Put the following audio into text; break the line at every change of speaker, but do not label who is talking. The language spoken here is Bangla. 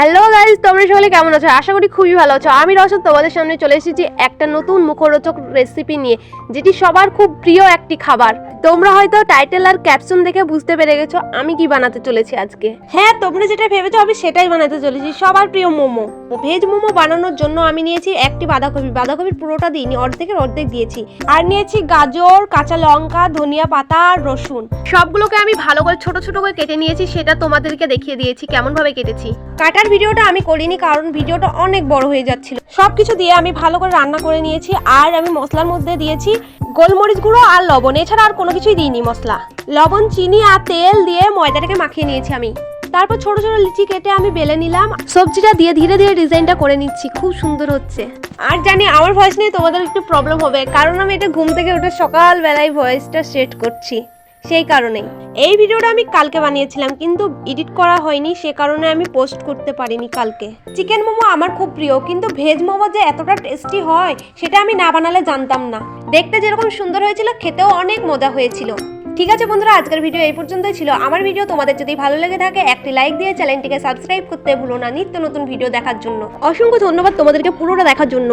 হ্যালো গাইজ তোমরা সকলে কেমন আছো? আশা করি খুবই ভালো আছো। আমি রসদ তোমাদের সামনে চলে এসেছি একটা নতুন মুখরোচক রেসিপি নিয়ে, যেটি সবার খুব প্রিয় একটি খাবার। তোমরা হয়তো টাইটেল আর ক্যাপশন দেখে বুঝতে পেরে গেছো আমি কি বানাতে চলেছি আজকে। হ্যাঁ তোমরা যেটা ভেবেছো আমি সেটাই বানাতে চলেছি। সবার প্রিয় মোমো। ভেজ মোমো বানানোর জন্য আমি নিয়েছি একটি বাঁধাকপি। বাঁধাকপির পুরোটা দিইনি অর্ধেকের অর্ধেক দিয়েছি। আর নিয়েছি গাজর কাঁচা লঙ্কা ধনিয়া পাতা আর রসুন। সবগুলোকে আমি ভালো করে ছোট ছোট করে কেটে নিয়েছি সেটা তোমাদেরকে দেখিয়ে দিয়েছি কেমন ভাবে কেটেছি। কাটার ভিডিওটা আমি করিনি কারণ ভিডিওটা অনেক বড় হয়ে যাচ্ছিল। সবকিছু দিয়ে আমি ভালো করে রান্না করে নিয়েছি আর আমি মশলার মধ্যে দিয়েছি গোলমরিচ গুঁড়ো আর লবণ। এছাড়া আর কোনো কিছুই দিইনি, মশলা। লবণ, চিনি আর তেল দিয়ে ময়দাটাকে মাখিয়ে নিয়েছি আমি। তারপর ছোট ছোট লিচি কেটে আমি বেলে নিলাম। সবজিটা দিয়ে ধীরে ধীরে ডিজাইনটা করে নিচ্ছি, খুব সুন্দর হচ্ছে। আর জানি, আমার ভয়েস নিয়ে তোমাদের একটু প্রবলেম হবে, কারণ আমি এটা ঘুম থেকে উঠে সকালবেলায় ভয়েসটা সেট করছি। সেই কারণেই। এই ভিডিওটা আমি কালকে বানিয়েছিলাম, কিন্তু এডিট করা হয়নি, সে কারণে আমি পোস্ট করতে পারিনি কালকে। চিকেন মোমো আমার খুব প্রিয়, কিন্তু ভেজ মোমো যে এতটা টেস্টি হয়, সেটা আমি না বানালে জানতাম না। দেখতে যেরকম সুন্দর হয়েছিল, খেতেও অনেক মজা হয়েছিল। ঠিক আছে বন্ধুরা, আজকের ভিডিও এই পর্যন্তই ছিল। আমার ভিডিও তোমাদের যদি ভালো লেগে থাকে, একটি লাইক দিয়ে চ্যানেলটিকে সাবস্ক্রাইব করতে ভুলো না, নিত্য নতুন ভিডিও দেখার জন্য। অসংখ্য ধন্যবাদ তোমাদেরকে পুরোটা দেখার জন্য।